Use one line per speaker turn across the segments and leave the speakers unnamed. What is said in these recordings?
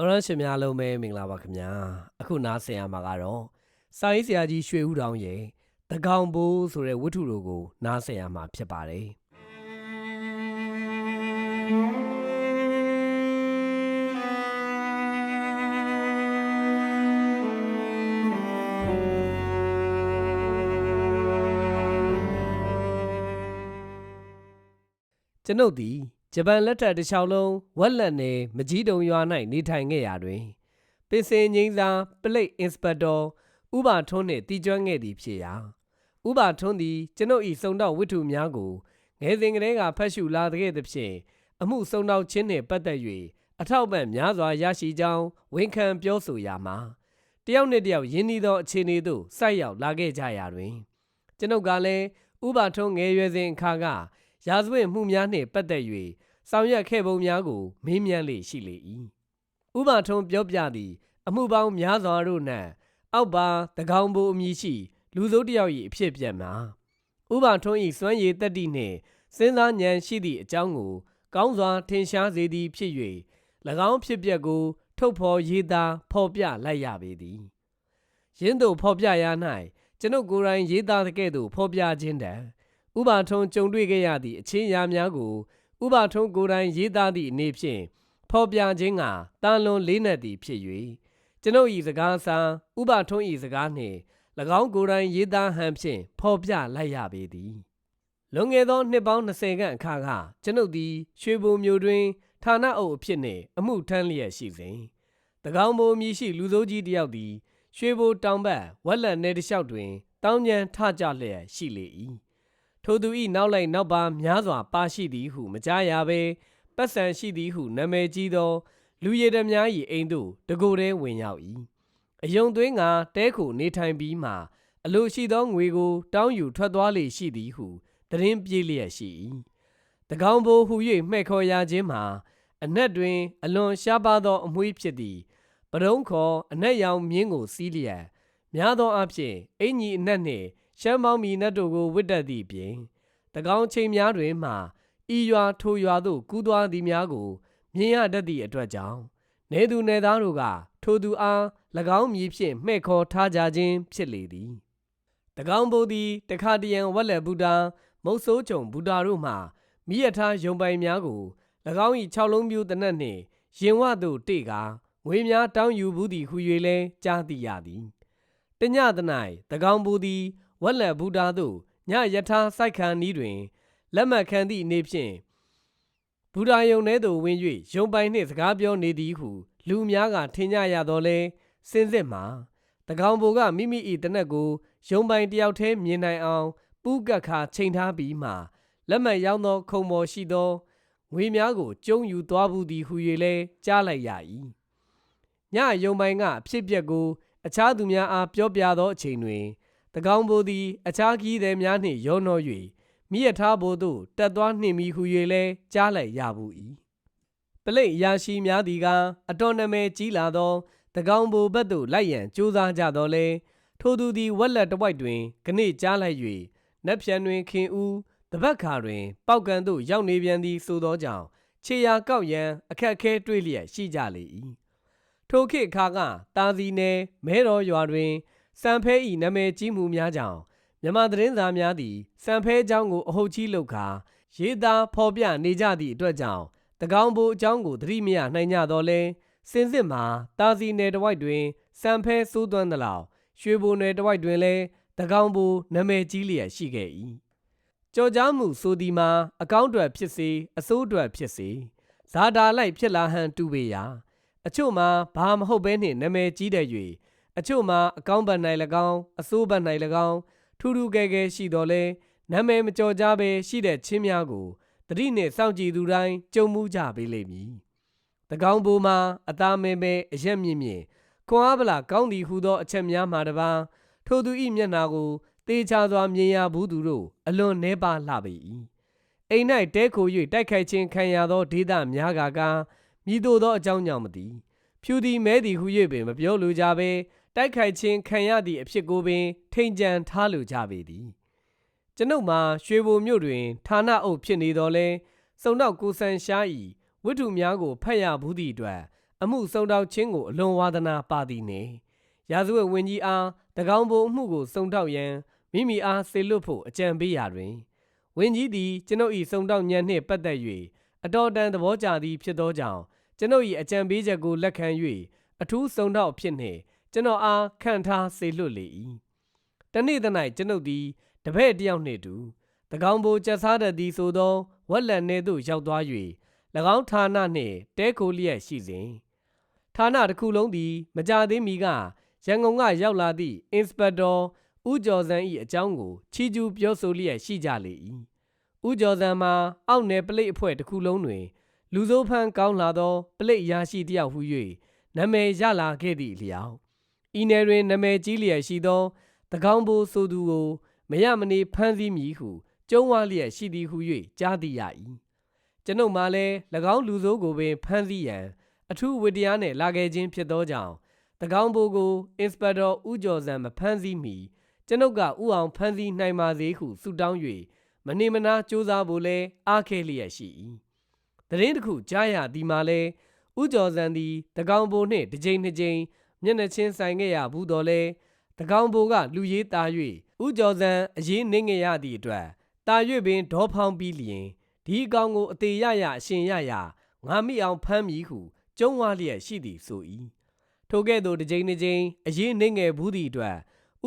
တော်ရရှင်များလုံးပဲမင်္ဂလာပါခင်ဗျာအခုနားဆင်ရမှာကတော့စာရေးဆရာကြီးရွှေဦးတောင်ရဲ့တကောင်ဘိုးဆိုတဲ့ဝတ္ထုတို့ကို နားဆင်ရမှာဖြစ်ပါတယ်ကျွန်ုပ်သည် ဂျပန်လက်ထက်တစ်လျှောက်လုံးဝက်လက်နယ်မကြီးတုံရွာ၌နေထိုင်ခဲ့ရာတွင်ပင်စင်ငိမ့်စာပလိတ်အင်စပက်တော်ဥပါထွန်းနှင့်တည်ကျွမ်းခဲ့သည်ဖြစ်ရာဥပါထွန်းသည်ကျွန်ုပ်၏စုံတော့ဝတ္ထုများကိုငယ်စဉ်ကတည်းကဖတ်ရှုလာတဲ့သဖြင့်အမှုစုံတော့ခြင်းနှင့်ပတ်သက်၍အထောက်အပံ့များစွာရရှိကြောင်းဝန်ခံပြောဆိုရာမှာတယောက်နှင့်တယောက်ယဉ်ဤသောအခြေအနေသို့ဆိုက်ရောက်လာခဲ့ကြရာတွင် ကျွန်ုပ်ကလည်းဥပါထွန်းငယ်ရွယ်စဉ်အခါက ရာဇဝတ်မှုများနှင့်ပတ်သက်၍ဆောင်ရွက်ခဲ့ပုံများကို မေးမြန်းလေရှိလေ၏ဥပါထွန်းပြောပြသည်အမှုပေါင်းများစွာတို့၌အောက်ပါတကောင်ဘူအမည်ရှိ လူစိုးတစ်ယောက်၏အဖြစ်အပျက်မှာဥပါထွန်း၏စွမ်းရည်တက်သည့်နှင့်စဉ်းစားဉာဏ်ရှိသည့်အကြောင်းကို ကောင်းစွာထင်ရှားစေသည်ဖြစ်၍၎င်းဖြစ်ပျက်ကို ထုတ်ဖော်ရေးသားဖော်ပြလိုက်ရပေသည်ရင်းတို့ဖော်ပြရာ၌ကျွန်ုပ်ကိုယ်တိုင်ရေးသားတဲ့ကဲ့သို့ဖော်ပြခြင်းတံ ဥပါထွန်းကြုံတွေ့ခဲ့ရသည့်အချင်းအရာများကိုဥပါထုံးကိုယ်တိုင်ရေးသားသည့်အနေဖြင့်ဖော်ပြခြင်းကတာလွန်လေးနက်သည်ဖြစ်၍ကျွန်ုပ်၏စကားစာဥပါထုံး၏စကားနှင့်၎င်းကိုယ်တိုင်ရေးသားဟန်ဖြင့်ဖော်ပြလိုက်ရပေသည်လွန်ခဲ့သောနှစ်ပေါင်း20ခန့်အခါကကျွန်ုပ်သည်ရွှေဘုံမြို့တွင်ဌာနအုပ်အဖြစ်နှင့်အမှုထမ်းလျက်ရှိစဉ်တကောင်မိုမြည်ရှိလူစိုးကြီးတယောက်သည်ရွှေဘိုတောင်ဘက်ဝက်လက်နယ်တစ်လျှောက်တွင်တောင်းကျမ်းထကြလျက်ရှိလေ၏ ထိုသူ၏နောက်လိုက်နောက်ပါများစွာပါရှိသည်ဟုမကြားရဘဲပတ်စံရှိသည်ဟုနာမည်ကြီးသော လူရည်တများ၏အိမ်သို့တကိုယ်တည်းဝင်ရောက်၏အယုံသွင်းကတဲခုနေထိုင်ပြီးမှအလိုရှိသောငွေကို တောင်းယူထွက်သွားလေရှိသည်ဟုသတင်းပြေးလျက်ရှိ၏တကောင်ဘိုးဟု၍မှဲ့ခေါ်ရခြင်းမှာအနက်တွင် အလွန်ရှားပါသော အမွှေးဖြစ်သည်ပရုံးခေါ်အနက်ရောင်မြင်းကိုစီးလျက်များသောအားဖြင့်အင်ကြီးအနက်နှင့် ရှမ်းမောင်းမီနတ်တို့ကိုဝစ်တက်သည့်ပြင်တကောင်းချိန်များတွင်မှဤရွာထိုရွာသို့ကူးသွားသည်များကို မြင်ရတတ်သည့်အတွက်ကြောင့်နေသူနေသားတို့ကထိုသူအား၎င်းမြည်ဖြင့်မှဲ့ခေါ်ထားကြခြင်းဖြစ်လေသည်တကောင်းဘုသည်တခါတရံဝက်လက်ဗုဒ္ဓမုတ်ဆိုးကြုံဗုဒ္ဓတို့မှမိရထားယုံပိုင်များကို၎င်း၏၆လုံးပြူတနက်နှင့်ရင်ဝသို့တေကငွေများတောင်းယူဘူးသည်ဟု၍လည်းကြားသိရသည်တညတ၌တကောင်းဘုသည် ဝက်လက်ဗုဒ္ဓသို့ညယထာစိုက်ခံဤတွင်လက်မှတ်ခံသည့်အနေဖြင့်ဘုရားယုံထဲသို့ဝင်၍ယုံပိုင်နှင့်စကားပြောနေသည်ဟု လူများကထင်ကြရတော့လဲစင်စစ်မှာတကောင်ဘိုကမိမိ၏တနက်ကိုယုံပိုင်တယောက်တည်းမြင်နိုင်အောင်ပူးကတ်ခါချိန်ထားပြီးမှလက်မှတ်ရောက်သောခုံပေါ်ရှိသောငွေများကိုကျုံယူသွားဘူးသည်ဟု၍လဲကြားလိုက်ရ၏ညယုံပိုင်ကအဖြစ်ပြက်ကို အခြားသူများအားပြောပြသောအချိန်တွင် တကောင်ဘိုသည်အခြားခီးသည်များနှင့်ရောနှော၍မိရထားဘိုသို့တက်သွားနှင့်မိဟု၍လည်းကြားလိုက်ရဘူး၏ပလိတ်ရာရှိများသည်ကအတော်နမဲကြီးလာသောတကောင်ဘိုဘက်သို့လိုက်ရန်ကြိုးစားကြတော်လဲထိုသူသည်ဝက်လက်တဝိုက်တွင်ခဏကြားလိုက်၍နက်ဖြန်တွင်ခင်ဦးတပတ်ခါတွင် ပောက်ကန်သို့ရောက်နေပြန်သည်ဆိုသောကြောင့်ခြေရာကောက်ရန်အခက်အခဲတွေ့လျက်ရှိကြလေ၏ထိုခေတ်အခါကတာစီနယ်မဲတော်ရွာတွင် စံဖဲဤနာမည်ကြီးမှုများကြောင့်မြန်မာသတင်းစာများသည်စံဖဲအကြောင်းကိုအဟုတ်ကြီးလုပ်ကာရေးသားဖော်ပြနေကြသည့်အတွက်ကြောင့်တကောင်ဘူအကြောင်းကိုသတိမရနိုင်ကြတော့လဲစင်စစ်မှာတာစီနယ်တဝိုက်တွင်စံဖဲစိုးသွမ်းသလောက်ရွှေဘုံနယ်တဝိုက်တွင်လည်းတကောင်ဘူနာမည်ကြီးလျက်ရှိခဲ့၏ကြော်ကြားမှုဆိုသည်မှာအကောင့်တွယ်ဖြစ်စေအစိုးတွယ်ဖြစ်စေဇာတာလိုက်ဖြစ်လာဟန်တူပေရာအချို့မှာဘာမဟုတ်ဘဲနှင့်နာမည်ကြီးတဲ့ အချို့မှာအကောင်းဘက်၌၎င်းအဆိုးဘက်၌၎င်းထူးထူးကဲကဲရှိတော်လဲနာမည်မကျော်ကြဘဲရှိတဲ့ချင်းများကိုတတိနှင့်စောင့်ကြည့်သူတိုင်းကြုံမှုကြပေးလိမ့်မည်။တကောင်းဘိုးမှာအသားမဲမဲအရက်မြင့်မြင့်ခွန်အားဗလာကောင်းသည်ဟုသောအချက်များမှာတပါထိုသူ၏မျက်နာကိုတေချာစွာမြင်ရဘူးသူတို့အလွန်နှဲပါလှပေ၏။အိမ်၌တဲခို၍တိုက်ခိုက်ခြင်းခံရသောဒေသများကကမြည်သို့သောအကြောင်းကြောင့်မသိဖြူသည်မဲသည်ဟု၍ပင်မပြောလိုကြဘဲ တိုက်ခိုက်ခြင်းခံရသည့်အဖြစ်ကိုပင် ထိန်ကြံထားလိုကြပေသည်ကျွန်ုပ်မှာရွှေဘိုမြို့တွင်ဌာနအုပ်ဖြစ်နေတော်လဲစုံတော့ကိုဆန်ရှားဤဝတ္ထုများကိုဖတ်ရဘူးသည့်အတွက်အမှုစုံတောက်ခြင်းကိုအလွန်ဝါဒနာပါသည်နှင့်ရာဇဝတ်ဝင်ကြီးအားတကောင်းဘိုအမှုကိုစုံတောက်ရန်မိမိအားဆေလွတ်ဖို့အကြံပေးရာတွင်ဝင်ကြီးသည်ကျွန်ုပ်၏စုံတောက်ညံနှင့်ပတ်သက်၍အတော်တန်သဘောကျသည်ဖြစ်သောကြောင့်ကျွန်ုပ်၏အကြံပေးချက်ကိုလက်ခံ၍အထူးစုံတောက်ဖြစ်နှင့် ကျွန်တော်အားခံထားဆေလွတ်လေ၏တနေ့သ၌ကျွန်ုပ်သည်တပည့်တစ်ယောက်နှင့်အတူတကောင်းဘိုကျဆားတတ်သည်ဆိုသောဝက်လက်နေသို့ရောက်သွား၍၎င်းဌာနနှင့်တဲခိုလျက်ရှိစဉ်ဌာနတစ်ခုလုံးသည် မကြသေးမီကရန်ကုန်ကရောက်လာသည့်အင်စပက်တော်ဦးကျော်စံ၏အကြောင်းကိုချီးကျူးပြောဆိုလျက်ရှိကြလေ၏ဦးကျော်စံမှာအောက်နယ်ပလိတ်အဖွဲ့တစ်ခုလုံးတွင် လူစိုးဖန်းကောင်းလာသောပလိတ်ရာရှိတစ်ယောက်ဟု၍နာမည်ရလာခဲ့သည့်အလျောက် ဤနယ်တွင်နာမည်ကြီးလျက်ရှိသောတကောင်းဘိုဆိုသူကိုမရမနေဖမ်းဆီးမည်ဟုကျုံးဝါလျက်ရှိသည်ဟု၍ကြားသိရ၏ကျွန်ုပ်မှလည်း၎င်းလူဆိုးကိုပင်ဖမ်းဆီးရန်အထူးဝတ္တရားနှင့်လာခဲ့ခြင်းဖြစ်သောကြောင့်တကောင်းဘိုကိုအင်စပက်တော်ဦးကျော်စံမဖမ်းဆီးမီကျွန်ုပ်ကဥအောင်ဖမ်းဆီးနိုင်ပါစေဟုဆုတောင်း၍မနေမနာစူးစမ်းဖို့လဲအားခဲလျက်ရှိ၏တရင်တစ်ခုကြားရသည်မှာလဲဥကျော်စံသည်တကောင်ဘိုနှင့်တစ်ကြိမ်နှစ်ကြိမ် မျက်နှာချင်းဆိုင်ခဲ့ရဘူးတော်လဲတကောင်ဘိုကလူရေးသား၍ဥကျော်စံအရေးနှိမ့်ငယ်ရသည့်အတွက်တာ၍ပင်ဒေါဖောင်းပြီးလျင်ဒီအကောင်ကိုအသေးရရအရှင်ရရငါမိအောင်ဖမ်းမည်ဟုကျုံးဝါလျက်ရှိသည်ဆို၏ထိုကဲ့သို့တစ်ကြိမ်တစ်ကြိမ်အရေးနှိမ့်ငယ်ဘူးသည့်အတွက်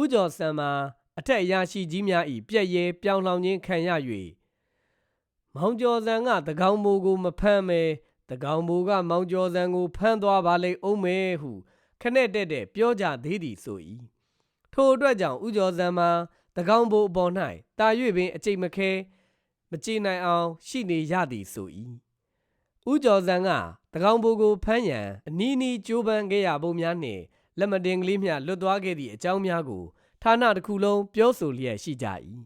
ဥကျော်စံမှာအထက်အရာရှိကြီးများ၏ပြက်ရဲပြောင်းလောင်ခြင်းခံရ၍မောင်ကျော်စံကတကောင်မိုးကိုမဖမ်းမဲတကောင်မိုးကမောင်ကျော်စံကိုဖမ်းသွားပါလိမ့်အောင်မဲဟု ခနဲ့တက်တဲ့ပြောကြသေးသည်ဆို၏ထိုအတွက်ကြောင့်ဥကျော်စံမှာတကောင်ဘိုးအပေါ်၌တာ၍ပင်အကျိတ်မခဲမကြည်နိုင်အောင်ရှိနေရသည်ဆို၏ဥကျော်စံကတကောင်ဘိုးကိုဖမ်းရန်အနီးနီးကြိုးပမ်းခဲ့ရပုံများနှင့်လက်မတင်ကလေးမျှလွတ်သွားခဲ့သည့်အကြောင်းများကိုဌာနတစ်ခုလုံးပြောဆိုလျက်ရှိကြ၏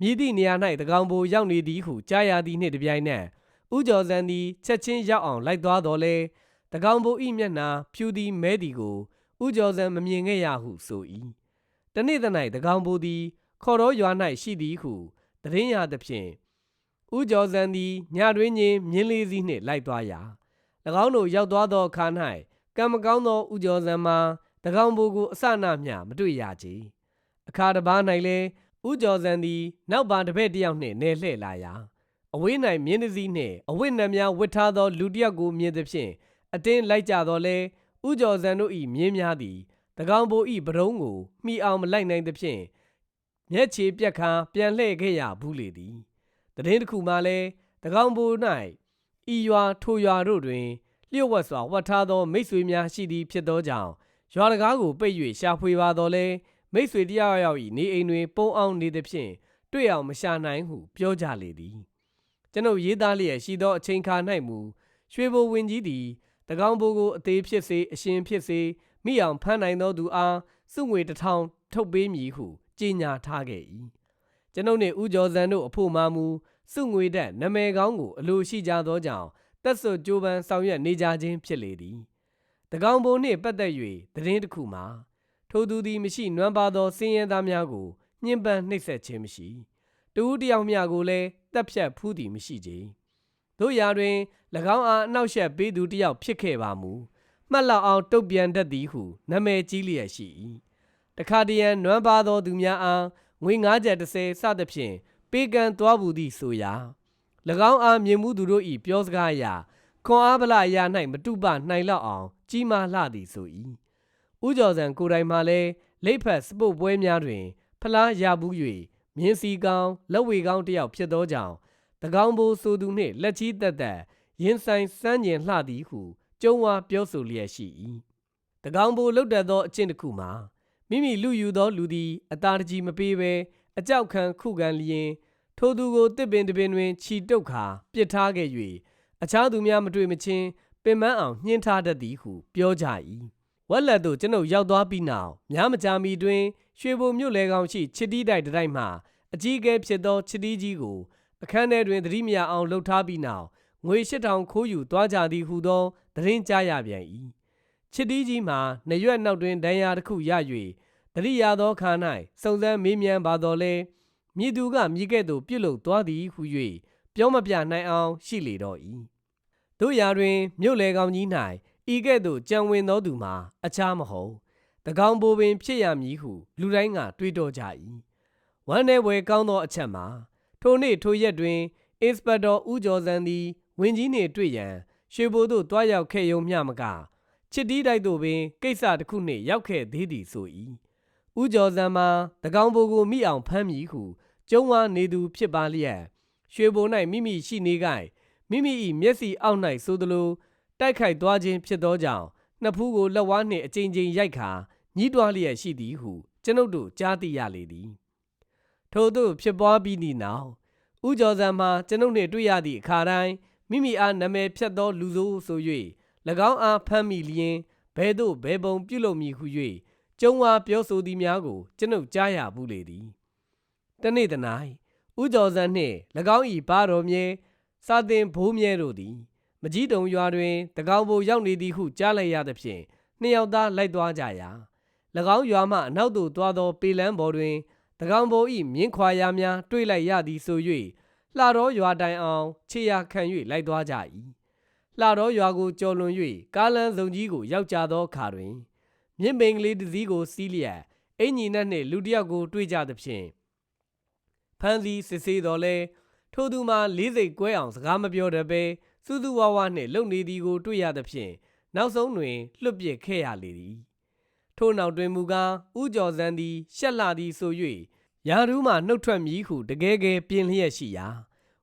မြည်သည့်နေရာ၌တကောင်ဘိုရောက်နေသည်ဟုကြားရသည်နှင့်တပြိုင်နက်ဥကျော်စံသည်ချက်ချင်းရောက်အောင်လိုက်သွားတော်လဲ တကောင်ဘိုဤမျက်နှာဖြူသည်မဲသည်ကိုဥကျော်စံမမြင်ခဲ့ရဟုဆို၏တနေ့သ၌တကောင်ဘိုသည် ခေါ်တော်ရွာ၌ရှိသည်ဟုတရင်ရသဖြင့်ဥကျော်စံသည်ညတွင်ချင်းမြင်းလေးစီးနှင့်လိုက်သွားရာ၎င်းတို့ရောက်သွားသောအခါ၌ကံမကောင်းသောဥကျော်စံမှာတကောင်ဘိုကိုအစနာမျှမတွေ့ရကြအခါတစ်ပါး၌လည်းဥကျော်စံသည်နောက်ပါတစ်ဖက်တစ်ယောက်နှင့်နေလှည့်လာရာအဝေး၌မြင်းတစည်းနှင့်အဝိနှံများဝစ်ထားသောလူတစ်ယောက်ကိုမြင်သဖြင့် အတင်းလိုက်ကြတော့လဲဥကျော်စံတို့၏မြင်းများသည်တကောင်ဘို၏ပရုံးကိုမှီအောင်မလိုက်နိုင်သဖြင့်မျက်ခြေပြက်ခါပြန်လှည့်ခဲ့ရဘူးလေသည်တရင်တစ်ခုမှလည်းတကောင်ဘို၌ဤရွာထိုရွာတို့တွင်လျှို့ဝှက်စွာဝတ်ထားသောမိတ်ဆွေများရှိသည်ဖြစ်သောကြောင့်ရွာတကားကိုပိတ်၍ရှာဖွေပါတော့လဲမိษွေတယောက်ယောက်၏နေအိမ်တွင် ပုံအောင်နေသဖြင့်တွေ့အောင်မရှာနိုင်ဟုပြောကြလေသည်ကျွန်ုပ်ရေးသားလျက်ရှိသောအချိန်ခါ၌မူရွှေဘိုဝင်ကြီးသည် တကောင်ဘိုကိုအသေးဖြစ်စေအရှင်ဖြစ်စေမိအောင်ဖမ်းနိုင်သောသူအားစုငွေတစ်ထောင်ထုတ်ပေးမည်ဟုကြေညာထားခဲ့၏ကျွန်ုပ်နှင့်ဦးကျော်စံတို့အဖို့မှမူစုငွေတက်နမဲကောင်းကိုအလိုရှိကြသောကြောင့်တက်ဆွကြိုးပန်းဆောင်ရွက်နေကြခြင်းဖြစ်လေသည်တကောင်ဘိုနှင့်ပတ်သက်၍သတင်းတစ်ခုမှာထိုသူသည်မရှိနွမ်းပါသောစင်းရဲသားများကိုညှဉ်းပန်းနှိပ်စက်ခြင်းမရှိတူဦးတယောက်မျှကိုလည်းတပ်ဖြတ်ဖူးသည်မရှိကြ တို့ရာတွင်၎င်းအားအနောက်ရှက်ပေးသူတယောက်ဖြစ်ခဲ့ပါမူမှတ်လောက်အောင်တုတ်ပြန်တတ်သည်ဟုနာမည်ကြီးလျက်ရှိ၏တခါတရံနွမ်းပါသောသူများအားငွေ9ကျပ်30စသဖြင့်ပေးကမ်းသွားဘူးသည့်ဆိုရာ၎င်းအားမြင်မှုသူတို့၏ပြောစကားအရာခွန်အားဗလာရာ၌မတုပနိုင်လောက်အောင် ကြီးမားလှသည်ဆို၏ဥကျော်စံကိုယ်တိုင်မှလည်းလိပ်ဖက်စပုတ်ပွဲများတွင် ဖလားရဘူး၍မြင်းစီကောင်းလက်ဝေကောင်းတယောက်ဖြစ်သောကြောင့်တကော င်းဘိုးဆိုသူနှင့်လက်ချီးသက်သက်ရင်ဆိုင်စမ်းကျင်လှသည်ဟုကျုံဝါပြောဆိုလျက်ရှိ၏တကောင်းဘိုးလှုပ်တတ်သောအကျင့်တစ်ခုမှာမိမိလူယူသောလူသည်အတာတကြီးမပေးဘဲအကြောက်ခံခုခံလျင်ထိုသူကိုတစ်ပင်တစ်ပင်တွင်ခြီတုတ်ခါပစ်ထားခဲ့၍အခြားသူများမတွေ့မချင်းပင်ပန်းအောင်ညှင်းထားတတ်သည်ဟုပြောကြ၏ဝက်လက်သို့ကျွန်ုပ်ရောက်သွားပြီးနောက်များမကြာမီတွင်ရွှေဘုံမြို့လေကောင်ရှိချစ်တီးတိုက်တိုက်မှအကြီးအကဲဖြစ်သောချစ်တီးကြီးကို အခန်းထဲတွင်သတိမရအောင်လှုပ်ထားပြီးနောက်ငွေ၈000ခိုးယူသွားကြသည်ဟုသောသတင်းကြားရပြန်၏ချစ်တီးကြီးမှာနရွက်နောက်တွင်ဒဏ်ရာတစ်ခုရ၍တတိယသောခါ၌စုံစမ်းမေးမြန်းပါတော်လဲမြည်သူကမြည်ကဲ့သို့ပြုတ်လုသွားသည်ဟု၍ပြောမပြနိုင်အောင်ရှိလေတော့၏တို့ရာတွင်မြို့လေကောင်ကြီး၌ဤကဲ့သို့ကြံဝင်သောသူမှာအခြားမဟုတ်တကောင်ဘိုပင်ဖြစ်ရမည်ဟုလူတိုင်းကတွေးတောကြ၏ဝမ်း내ဘွယ်ကောင်းသောအချက်မှာ ထိုနေ့ထိုရက်တွင်အင်စပက်တော်ဦးကျော်စံသည်ဝင်းကြီးနှင့်တွေ့ရန်ရွှေဘိုသို့တွားရောက်ခဲ့ရုံမျှမကချစ်တီးတိုက်သို့ပင်ကိစ္စတစ်ခုနှင့်ရောက်ခဲ့သေးသည်ဆို၏ဦးကျော်စံမှာတကောင်ဘိုကိုမိအောင်ဖမ်းမည်ဟုကျုံးဝါနေသူဖြစ်ပါလျက်ရွှေဘို၌မိမိရှိနေကြမိမိ၏မျက်စိအောက်၌ဆိုသလိုတိုက်ခိုက်သွားခြင်းဖြစ်သောကြောင့်နှစ်ဖူးကိုလက်ဝါးနှင့်အကြိမ်ကြိမ်ရိုက်ခါညှိတွားလျက်ရှိသည်ဟုကျွန်ုပ်တို့ကြားသိရလေသည် ထို့သို့ဖြစ်ပွားပြီးသည့်နောက်ဦးကျော်စံမှာကျွန်ုပ်နှင့်တွေ့ရသည့်အခါတိုင်းမိမိအားနာမည်ဖြတ်သောလူဆိုးဆို၍၎င်းအားဖမ်းမိလျင်ဘဲသို့ဘဲပုံပြုလုပ်မည်ဟု၍ကျုံဝါပြောဆိုသည်များကိုကျွန်ုပ်ကြားရဘူးလေသည်တနေ့တ၌ဦးကျော်စံနှင့်၎င်း၏ဘာတော်မြဲစာတင်ဘိုးမြဲတို့သည်မကြီးတုံရွာတွင်တကောင်ဘိုရောက်နေသည်ဟုကြားလိုက်ရသဖြင့်နှစ်ယောက်သားလိုက်သွားကြရာ၎င်းရွာမှအနောက်သို့သွားသောပေလန်းပေါ်တွင်တကော င်ဘို၏မြင်းခွာရာများတွေ့လိုက်ရသည်ဆို၍လှတော်ရွာတိုင်အောင်ခြေရာခံ၍လိုက်သွားကြ၏လှတော်ရွာကိုကျော်လွန်၍ကားလန်းစုံကြီးကိုရောက်ကြသောအခါတွင်မြင့်ပင်ကလေးတစ်စီးကိုစီးလျက်အင်ကြီးနက်နှင့်လူတစ်ယောက်ကိုတွေ့ကြသဖြင့်ဖမ်းဆီးစစ်ဆေးတော်လဲထိုသူမှာလေးစိတ်ကွဲအောင်စကားမပြောတတ်ပဲစူးစူးဝါးဝါနှင့်လုံနေသည်ကိုတွေ့ရသဖြင့်နောက်ဆုံးတွင်လွတ်ပစ်ခဲ့ရလေသည် ထို့နောက်တွင်မူကားဥကျော်စံသည်ရှက်လာသည်ဆို၍ယာရူးမှနှုတ်ထွက်မည်ဟုတကယ်ကယ်ပြင်လျက်ရှိရာ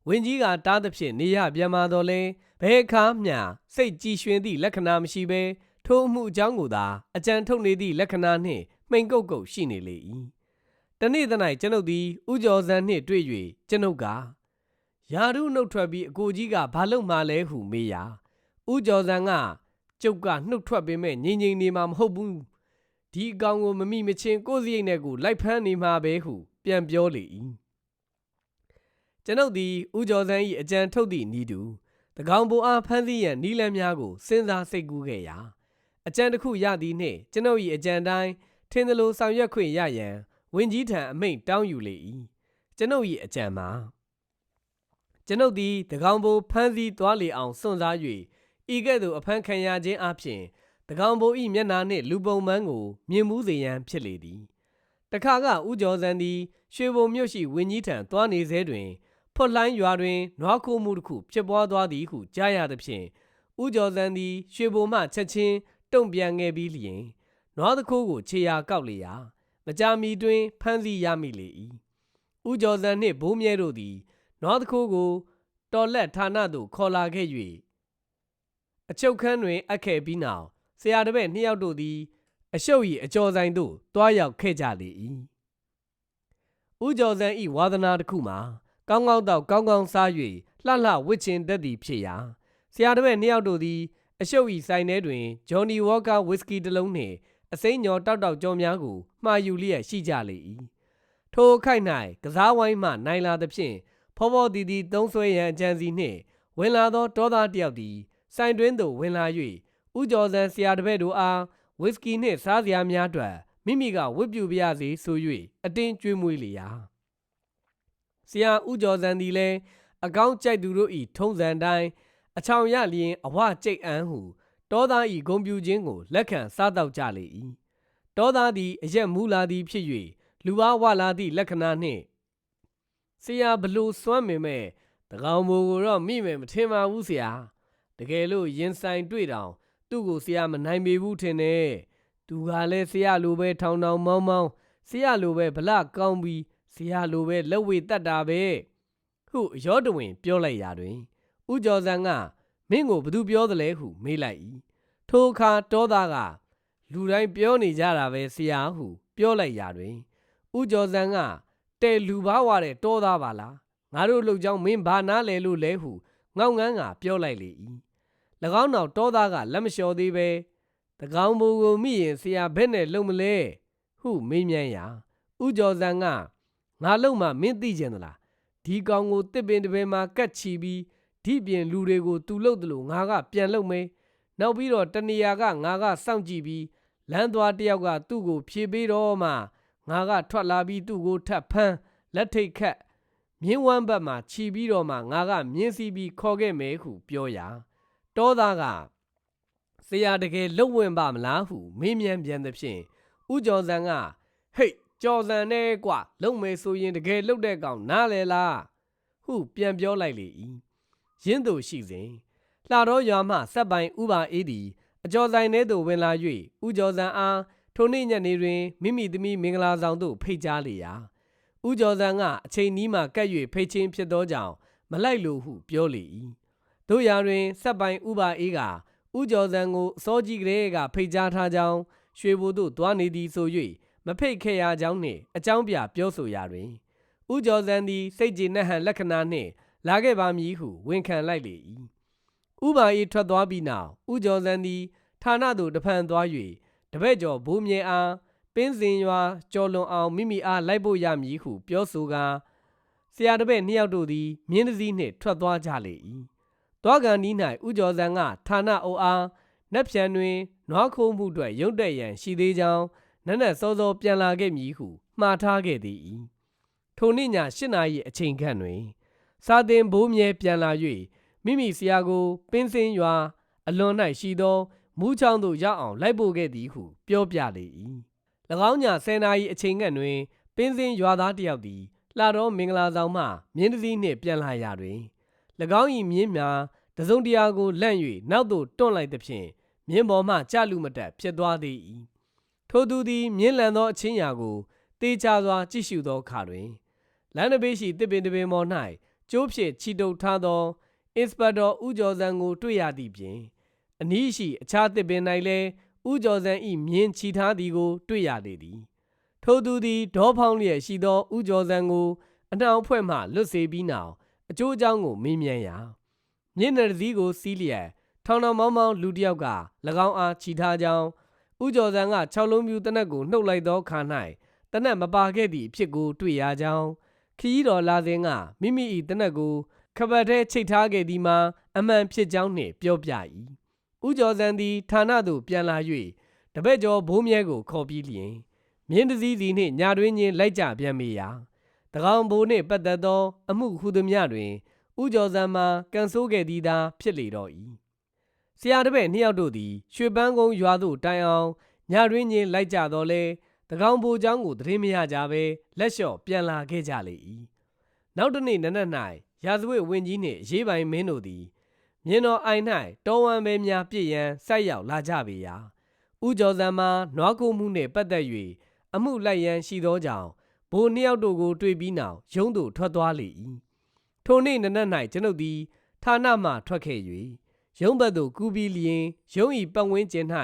ဝင်းကြီးကတားသဖြင့်နေရပြန်မာတော်လဲဘဲအခါမျှစိတ်ကြည်ရွှင်သည့်လက္ခဏာမရှိဘဲထိုအမှုအကြောင်းကိုသာအကြံထုတ်နေသည့်လက္ခဏာနှင့်မှိန်ကုတ်ကုတ်ရှိနေလေ၏တနေ့တ၌ကျွန်ုပ်သည်ဥကျော်စံနှင့်တွေ့၍ကျွန်ုပ်ကယာရုနှုတ်ထွက်ပြီးအကိုကြီးကဘာလုပ်မှလဲဟုမေးရာဥကျော်စံကကျုပ်ကနှုတ်ထွက်ပေမဲ့ငြိမ်ငြိမ်နေမှာမဟုတ်ဘူး ဒီအကောင်ကိုမမိမချင်းကိုယ်စရိတ်နဲ့ကိုလိုက်ဖမ်းနေမှာပဲဟု ပြန်ပြောလေ၏ကျွန်ုပ်သည်ဥကျော်စံ၏အကြံထုတ်သည့်ဤသူတကောင်ဘိုအားဖမ်းဆီးရန်နီးလန်းများကိုစဉ်းစားစိတ်ကူးခဲ့ရာအကြံတစ်ခုရသည်နှင့်ကျွန်ုပ်၏အကြံတိုင်းထင်သလိုဆောင်ရွက်ခွင့်ရရန်ဝင်းကြီးထံအမိန့်တောင်းယူလေ၏ကျွန်ုပ်၏အကြံမှာကျွန်ုပ်သည်တကောင်ဘိုဖမ်းဆီးသွားလေအောင်စွန့်စား၍ဤကဲ့သို့အဖမ်းခံရခြင်းအပြင် တကောင်ဘို၏မျက်နာနှင့်လူပုံမှန်ကိုမြင်မှုစေရန်ဖြစ်လေသည်တခါကဥကျော်စံသည်ရွှေဘုံမြို့ရှိဝင်းကြီးထံသွားနေစေတွင်ဖွတ်လှိုင်းရွာတွင်နွားခိုးမှုတစ်ခုဖြစ်ပွားသွားသည်ဟုကြားရသဖြင့်ဥကျော်စံသည်ရွှေဘုံမှချက်ချင်းတုံ့ပြန်ခဲ့ပြီးလျင်နွားသခိုးကိုခြေရာကောက်လေရာမကြာမီတွင်ဖမ်းဆီးရမိလေ၏ဥကျော်စံနှင့်ဘိုးမြဲတို့သည်နွားသခိုးကိုတော်လက်ဌာနသို့ခေါ်လာခဲ့၍အချုပ်ခန်းတွင်အပ်ခဲ့ပြီးနောက် ဆရာတပည့်နှစ်ယောက်တို့သည် အရှုပ်၏အကျော်ဆိုင်သို့တွားရောက်ခဲ့ကြလေ၏ဥကျော်စံ၏ဝါသနာတစ်ခုမှာကောင်းကောင်းတော့ကောင်းကောင်းစား၍လှလှဝစ်ချင်တတ်သည်ဖြစ်ရာဆရာတပည့်နှစ်ယောက်တို့သည်အရှုပ်၏ဆိုင်ထဲတွင်ဂျော်နီဝေါကာဝစ်စကီတစ်လုံးနှင့်အစိမ်းညော်တောက်တောက်ကြောများကိုမှာယူလျက်ရှိကြလေ၏ထိုခိုက်၌ကစားဝိုင်းမှနိုင်လာသဖြင့်ဖောဖောတီတီသုံးဆွဲရန်အကြံစီနှင့်ဝင်လာသောတောသားတစ်ယောက်သည်ဆိုင်တွင်သို့ဝင်လာ၍ ဥကျော်စံဆရာတပည့်တို့အားဝစ်စကီနှင့်စားစရာများအတွက်မိမိကဝတ်ပြူပြရစေဆို၍အတင်းကျွေးမွေးလေရာဆရာဥကျော်စံသည်လည်းအကောင်းကြိုက်သူတို့၏ထုံးစံတိုင်းအချောင်ရလျင်အဝကြိတ်အန်းဟုတောသား၏ဂုံပြူခြင်းကိုလက်ခံစားတော့ကြလေ၏တောသားသည်အရက်မူလာသည်ဖြစ်၍လူအားဝလာသည့်လက္ခဏာနှင့်ဆရာဘလို့စွမ်းမိမဲ့တကောင်မိုကိုတော့မိမယ်မထင်ပါဘူးဆရာတကယ်လို့ရင်ဆိုင်တွေ့တောင် သူ့ကိုဆရာမနိုင်ပေဘူးထင်တယ်သူကလည်းဆရာလိုပဲထောင်ထောင်မောင်းမောင်းဆရာလိုပဲဗလကောင်းပြီးဆရာလိုပဲလက်ဝေတတ်တာပဲဟုရောတဝင်ပြောလိုက်ရာတွင်ဥကျော်စံကမင်းကိုဘသူပြောသလဲဟုမေးလိုက်၏ထိုအခါတောသားကလူတိုင်းပြောနေကြတာပဲဆရာဟု ပြောလိုက်ရာတွင်ဥကျော်စံကတဲလူဘာဝတဲ့တောသားပါလားငါတို့လှုပ်ကြောင်းမင်းဘာနားလဲလို့လဲဟုငောက်ငန်းကပြောလိုက်လေ၏၎ င်းနောက်တောသားကလက်မလျှော်သေးပဲတကောင်မူကိုမိရင်ဆရာဘက်နဲ့လုံမလဲဟုမေးမြန်းရာဥကျော်စံကငါလုံမှမင်းသိကြင်သလားဒီကောင်ကိုတစ်ပင်တစ်ပင်မှာကတ်ချီပြီးဒီပြင်လူတွေကိုသူလှုပ်တယ်လို့ငါကပြန်လှုပ်မယ်နောက်ပြီးတော့တနေရာကငါကစောင့်ကြည့်ပြီးလမ်းသွားတယောက်ကသူ့ကိုဖြေပေးတော့မှငါကထွက်လာပြီးသူ့ကိုထပ်ဖမ်းလက်ထိတ်ခတ်မြင်းဝမ်းဘက်မှာခြီပြီးတော့မှငါကမြင်းစီးပြီးခေါ်ခဲ့မယ်ဟုပြောရာ တောသားကဆဆရာတကယ်လုံဝင်ပါမလားဟုမေးမြန်းပြန်သဖြင့်ဦးကျော်စံကဟေ့ကျော်စံနဲ့ကွာလုံမယ်ဆိုရင်တကယ်လုံတဲ့ကောင်နားလေလားဟုပြန်ပြောလိုက်လေ၏ရင်းသူရှိစဉ်လှတော်ရွာမှဆက်ပိုင်ဥပါအေးသည်အကျော်ဆိုင်ထဲသို့ဝင်လာ၍ဦးကျော်စံအားထိုနေ့ညနေတွင်မိမိသမီးမင်္ဂလာဆောင်သို့ဖိတ်ကြားလေရာဦးကျော်စံကအချိန်နီးမှကပ်၍ဖိတ်ချင်းဖြစ်သောကြောင့်မလိုက်လိုဟုပြောလေ၏ တို့ရာတွင်ဆက်ပိုင်ဥပါအေးကဥကျော်စံကိုအစောကြီးကလေးကဖိတ်ကြားထားကြောင်းရွှေဘိုသို့တွားနေသည်ဆို၍မဖိတ်ခဲ့ရကြောင်းနှင့်အကြောင်းပြပြောဆိုရာတွင်ဥကျော်စံသည်စိတ်ကြည်နက်ဟန်လက္ခဏာနှင့်လာခဲ့ပါမည်ဟုဝန်ခံလိုက်လေ၏ဥပါအေးထွက်သွားပြီးနောက်ဥကျော်စံသည်ဌာနသို့တဖန်သွား၍တပည့်ကျော်ဘိုးမြဲအားပင်းစင်ရွာကြော်လွန်အောင်မိမိအားလိုက်ဖို့ရမည်ဟုပြောဆိုကာဆရာတပည့်နှစ်ယောက်တို့သည်မြင်းတစည်းနှင့်ထွက်သွားကြလေ၏ တွားကန်နီး၌ဥကျော်စံကဌာနအုပ်အားနက်ဖြန်တွင်နွားခိုးမှုအတွက်ရုံတက်ရန်ရှိသေးကြောင်းနက်နက်စောစောပြန်လာခဲ့မည်ဟုမှားထားခဲ့သည်၏ထိုနေ့ည၈နာရီအချိန်ခန့်တွင် စာတင်ဘိုးမြဲပြန်လာ၍မိမိဆရာကို ပင်းစင်းရွာ အလွန်၌ရှိသောမူးချောင်းသို့ရောက်အောင်လိုက်ပို့ခဲ့သည်ဟုပြောပြလေ၏၎င်းည10နာရီအချိန်ခန့်တွင် ပင်းစင်းရွာသားတယောက်သည်လှတော်မင်္ဂလာဆောင်မှမြင်းတစည်းနှင့်ပြန်လာရာတွင်၎ င်း၏မြင်းများတစုံတရာကိုလန့်၍နောက်သို့တွန့်လိုက်သဖြင့်မြင်းပေါ်မှကြလူမတက်ဖြစ်သွားသေး၏ထိုသူသည်မြင်းလန်သောအချင်းရာကိုတေချာစွာကြည့်ရှုသောအခါတွင်လမ်းတစ်ဘေးရှိတစ်ပင်တစ်ပင်ပေါ်၌ကျိုးဖြစ်ချီတုပ်ထားသောအင်စပက်တော်ဦးကျော်စံကိုတွေ့ရသည့်ပြင်အနီးရှိအခြားတစ်ပင်၌လည်းဦးကျော်စံ၏မြင်းချီထားသည်ကို တွေ့ရလေသည် ထိုသူသည်ဒေါဖောင်းလျက်ရှိသောဦးကျော်စံကိုအနှောင်ဖွဲ့မှလွတ်စေပြီးနောက် အကျိုးအကြောင်းကိုမေးမြန်းရာမြင့်နယ်စည်းကိုစီးလျက်ထောင်တော်မောင်းမောင်းလူတစ်ယောက်က၎င်းအားချီထားကြောင်းဥကျော်စံက6လုံးပြူတနက်ကိုနှုတ်လိုက်သောခါ၌တနက်မပါခဲ့သည့်အဖြစ်ကိုတွေ့ရကြောင်းခီးတော်လာစဉ်ကမိမိ၏တနက်ကိုခပတ်ထဲချိတ်ထားခဲ့သည်မှာအမှန်ဖြစ်ကြောင်းနှင့်ပြောပြ၏ဥကျော်စံသည်ဌာနသို့ပြန်လာ၍တပည့်ကျော်ဘိုးမြဲကိုခေါ်ပြီးလျင်မြင်းတစည်းစီနှင့်ညာတွင်ချင်းလိုက်ကြပြန်မိရာတကော င်ဘိုးနှင့်ပတ်သက်သောအမှုဟုသည်များတွင်ဥကျော်စံမှာကန်ဆိုးခဲ့သည်သာဖြစ်လေတော့၏ဆရာတပည့်နှစ်ယောက်တို့သည်ရွှေပန်းကုန်းရွာသို့တိုင်အောင်ညတွင်ချင်းလိုက်ကြတော့လဲတကောင်ဘိုးเจ้าကိုသတင်းမရကြဘဲလက်လျှော့ပြန်လာခဲ့ကြလေ၏နောက်တစ်နေ့နနက်၌ရာဇဝတ်ဝင်ကြီးနှင့်ရေးပိုင်မင်းတို့သည်မြင်းတော်အိုင်၌တောဝမ်းပဲများပြည့်ရန်ဆိုက်ရောက်လာကြပေရာဥကျော်စံမှာနွားကုမှုနှင့်ပတ်သက်၍အမှုလိုက်ရန်ရှိသောကြောင့် ဘိုးနှစ်ယောက်တို့ကိုတွေ့ပြီးနောက်ရုံးသို့ထွက်သွားလေ၏ထိုနေ့နနက်၌ကျွန်ုပ်သည်ဌာနမှထွက်ခဲ့၍ရုံးဘက်သို့ကူးပြီးလျင်ရုံး၏ပတ်ဝန်းကျင်၌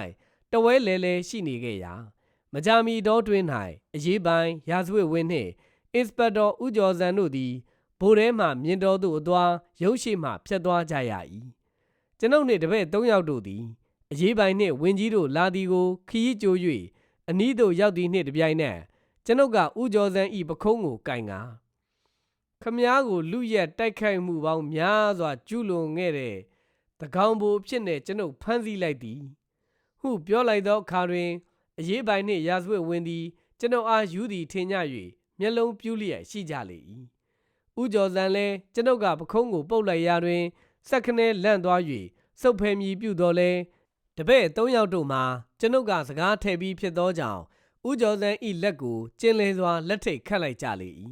တဝဲလဲလဲရှိနေခဲ့ရာမကြာမီတော့တွင်၌အရေးပိုင်းရာဇဝတ်ဝင်းနှင့်အင်စပက်တော်ဦးကျော်စံတို့သည်ဘိုးထဲမှမြင်တော်သို့အသွားရုံးရှိမှဖြတ်သွားကြရ၏ကျွန်ုပ်နှင့်တပည့်၃ယောက်တို့သည်အရေးပိုင်းနှင့်ဝင်းကြီးတို့လာသည်ကိုခရီးကြို၍အနီးသို့ရောက်သည်နှင့်တပြိုင်နက် ကျွန်ုပ်ကဦးကျော်စံဤပခုံးကိုကင်ကားခမားကိုလူရက်တိုက်ခိုက်မှုပေါင်းများစွာကျူးလွန်ခဲ့တဲ့တကောင်ဘူဖြစ်နေကျွန်ုပ်ဖမ်းဆီးလိုက်သည် ဟုပြောလိုက်သောအခါတွင်အရေးပိုင်နှင့်ရာဇဝတ်ဝင်သည် ကျွန်ုပ်အားယူသည်ထင်ကြ၍မျက်လုံးပြူးလျက်ရှိကြလေ၏ဥကျော်စံလည်းကျွန်ုပ်ကပခုံးကိုပုတ်လိုက်ရာတွင်စက်ခနဲလန့်သွား၍စုပ်ဖယ်မြည်ပြုတော်လဲတပည့်၃ယောက်တို့မှာကျွန်ုပ်ကစကားထည့်ပြီးဖြစ်သောကြောင့် ဥကျော်စံဤလက်ကိုကျင်းလဲစွာလက်ထိတ်ခတ်လိုက်ကြလေ၏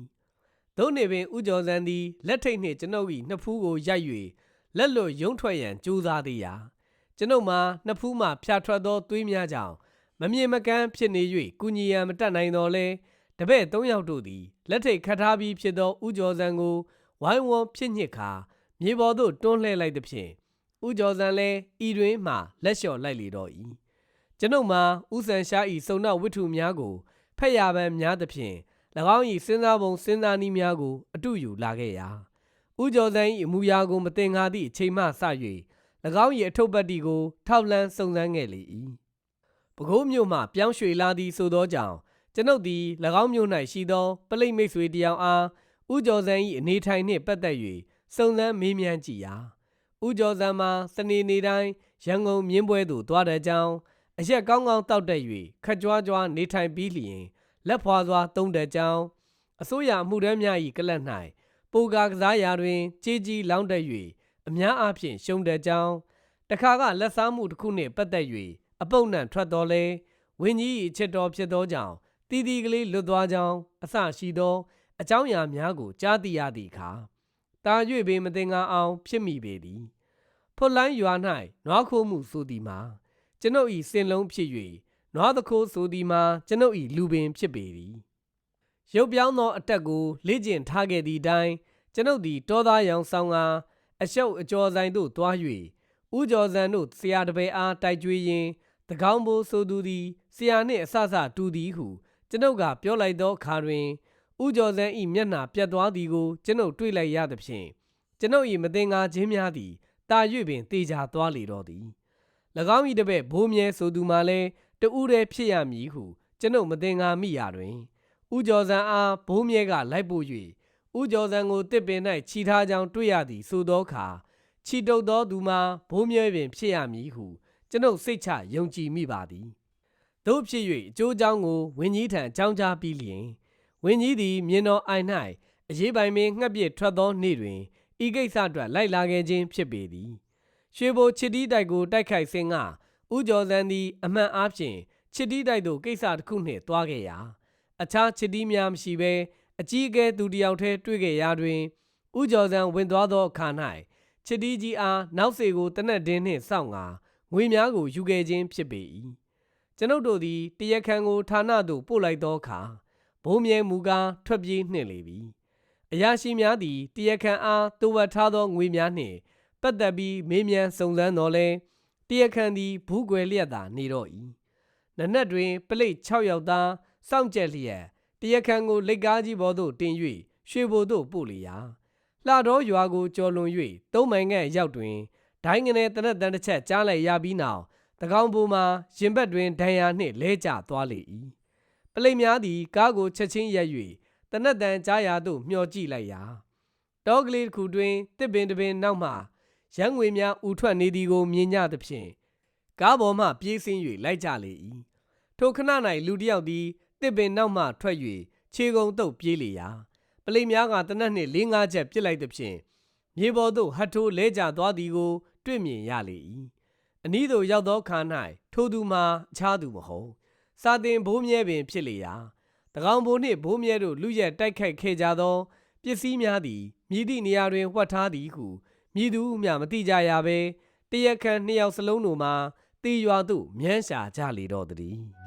သို့နေပင်ဥကျော်စံသည်လက်ထိတ်နှင့်ကျွန်ုပ်၏နှစ်ဖူးကိုရိုက်၍လက်လွတ်ရုံထွက်ရန်ကြိုးစားသေးရာကျွန်ုပ်မှာနှစ်ဖူးမှဖြာထွက်သောသွေးများကြောင့်မမြင်မကန်းဖြစ်နေ၍ကုညီရန်မတတ်နိုင်တော်လဲတပည့်၃ယောက်တို့သည်လက်ထိတ်ခတ်ထားပြီးဖြစ်သောဥကျော်စံကိုဝိုင်းဝန်းဖြစ်ညစ်ခါမြေပေါ်သို့တွန်းလှဲလိုက်သည်ဖြင့်ဥကျော်စံလည်းဤတွင်မှလက်လျှော့လိုက်လေတော့၏ ကျွန်ုပ်မှာဥဆန်ရှားဤစုံနောက်ဝိထုများကိုဖက်ရပန်းများသဖြင့်၎င်း၏စဉ်းစားပုံစဉ်းစားနည်းများကိုအတုယူလာခဲ့ရာဥကျော်စံ၏အမူအရာကိုမတင်ငါသည့်အချိန်မှစ၍၎င်း၏အထုပ်ပတ်တီကို ထောက်လန်းစုံစမ်းခဲ့လေ၏ပဲခူးမြို့မှပြောင်းရွှေ့လာသည်ဆိုသောကြောင့်ကျွန်ုပ်သည်၎င်းမြို့၌ရှိသောပလိတ်မိတ်ဆွေတယောက်အားဥကျော်စံ၏အနေထိုင်နှင့်ပတ်သက်၍စုံစမ်းမေးမြန်းကြည့်ရာဥကျော်စံမှာစနေနေ့တိုင်းရန်ကုန်မြင်းပွဲသို့သွားတဲ့ကြောင်း အရက်ကောင်းကောင်းတောက်တက်၍ခကြွားကြွားနေထိုင်ပြီးလျင်လက်ဖွာစွာသုံးတဲ့ကြောင်းအစိုးရမှုထမ်းများ၏ကလပ်၌ပိုကာကစားရာတွင်ကြေးကြီးလောင်းတက်၍အများအားဖြင့်ရှုံးတဲ့ကြောင်းတတခါကလက်စားမှုတစ်ခုနှင့်ပတ်သက်၍အပုပ်နှံထွက်တော်လဲဝင်းကြီး၏အချစ်တော်ဖြစ်သောကြောင့်တီတီကလေးလွတ်သွားကြောင်းအစရှိသောအကြောင်းအရာများကိုကြားသိရသည့်အခါတာ၍ပင်မတင်ငါအောင် ဖြစ်မိပေသည်ဖွတ်လိုင်းရွာ၌နွားခိုးမှုဆိုသည်မှာ ကျွန်ုပ်၏စင်လုံးဖြစ်၍နွားသခိုးဆိုသည်မှာကျွန်ုပ်၏လူပင်ဖြစ်ပေသည်ရုပ်ပြောင်းသောအတက်ကိုလေ့ကျင့်ထားခဲ့သည့်အတိုင်းကျွန်ုပ်သည်တောသားရောင်ဆောင်ကားအရှုပ်အကျော်ဆိုင်သို့သွား၍ဥကျော်စံတို့ဆရာတပည့်အားတိုက်ကြွေးရင်းတကောင်းဘိုးဆိုသူသည်ဆရာနှင့်အဆဆတူသည်ဟုကျွန်ုပ်ကပြောလိုက်သောအခါတွင်ဥကျော်စံ၏မျက်နှာပြတ်သွားသည်ကိုကျွန်ုပ်တွေ့လိုက်ရသဖြင့်ကျွန်ုပ်၏မတင်ငါခြင်းများသည်တာ၍ပင်တေချာသွားလေတော့သည်၎ င်း၏တပည့်ဘိုးမြဲဆိုသူမှလည်းတူးတည်းဖြစ်ရမည်ဟု ကျွန်ုပ်မတင်ငါမိရာတွင်ဥကျော်စံအားဘိုးမြဲကလိုက်ပို့၍ဥကျော်စံကိုတစ်ပင်၌ခြိထားကြောင်းတွေ့ရသည်ဆိုသောအခါခြိတုပ်သောသူမှာဘိုးမြဲပင်ဖြစ်ရမည်ဟုကျွန်ုပ်စိတ်ချယုံကြည်မိပါသည်တို့ဖြစ်၍အကျိုးကြောင်းကိုဝင်းကြီးထံအကြောင်းကြားပြီးလျင်ဝင်းကြီးသည်မြင်တော်အိုင်၌အရေးပိုင်ပင်ငှက်ပြစ်ထွက်သောနေ့တွင်ဤကိစ္စအတွက်လိုက်လာခဲ့ခြင်းဖြစ်ပေသည် ရွှေဘိုချစ်တီးတိုက်ကိုတိုက်ခိုက်စဉ်ကဥကျော်စံသည်အမှန်အားဖြင့်ချစ်တီးတိုက်သို့ကိစ္စတစ်ခုနှင့်သွားခဲ့ရာအခြားချစ်တီးများမရှိဘဲအကြီးအကဲသူတစ်ယောက်တည်းတွေ့ခဲ့ရာတွင်ဥကျော်စံဝင်သွားသောအခါ၌ချစ်တီးကြီးအားနောက်စေကိုတနက်တင်းနှင့်စောင့်ငါငွေများကိုယူခဲ့ခြင်းဖြစ်ပေ၏ကျွန်ုပ်တို့သည်တရက်ခန်ကိုဌာနသို့ပို့လိုက်သောအခါဘုံမြဲမူကားထွက်ပြေးနှင့်လေပြီအရာရှိများသည်တရက်ခန်အားတူဝတ်ထားသောငွေများနှင့် ပတ်သက်ပြီးမေးမြန်းစုံစမ်းတော်လဲတရက်ခန်သည်ဘူးကွယ်လျက်သာနေတော့၏နနက်တွင် ပလိတ်6ယောက်သားစောင့်ကြက်လျက်တရက်ခန်ကိုလက်ကားကြီးပေါ်သို့တင်၍ရွှေဘိုသို့ပို့လေရာလှတော်ရွာကိုကျော်လွန်၍သုံးမိုင်ငယ်ရောက်တွင်ဒိုင်းငနေတနက်တန်တစ်ချက်ကြားလိုက်ရပြီးနောက်တကောင်ပူမှာရင်ဘက်တွင်ဒဏ်ရာနှင့်လဲကျသွားလေ၏ပလိတ်များသည်ကားကိုချက်ချင်းရက်၍တနက်တန်ကြားရာသို့မျှော်ကြည့်လိုက်ရာတောကလေးတစ်ခုတွင်တစ်ပင်တစ်ပင်နောက်မှ ရန်ငွေများဥထွက်နေသည်ကိုမြင်ကြသဖြင့်ကားပေါ်မှပြေးဆင်း၍လိုက်ကြလေ၏ထိုခဏ၌လူတစ်ယောက်သည်တစ်ပင်နောက်မှထွက်၍ခြေကုံတုပ်ပြေးလေရာပလိတ်များကတနက်နှင့်၄၅ချက်ပစ်လိုက်သဖြင့်မြေပေါ်သို့ဟတ်ထိုးလဲကျသွားသည်ကို တွေ့မြင်ရလေ၏အနီးသို့ရောက်သောခါ၌ထိုသူမှာအခြားသူမဟုတ်စာတင်ဘိုးမြဲပင်ဖြစ်လေရာတကောင်ဘိုးနှင့်ဘိုးမြဲတို့လူရက်တိုက်ခိုက်ခဲ့ကြသောပစ္စည်းများသည်မြည်သည့်နေရာတွင်ဝှက်ထားသည်ဟု မြည်သူမျှမတိကြရဘဲတရက်ခန့်နှစ်ယောက်စလုံးတို့မှာတေရွာသို့မြန်းရှာကြလေတော့သည်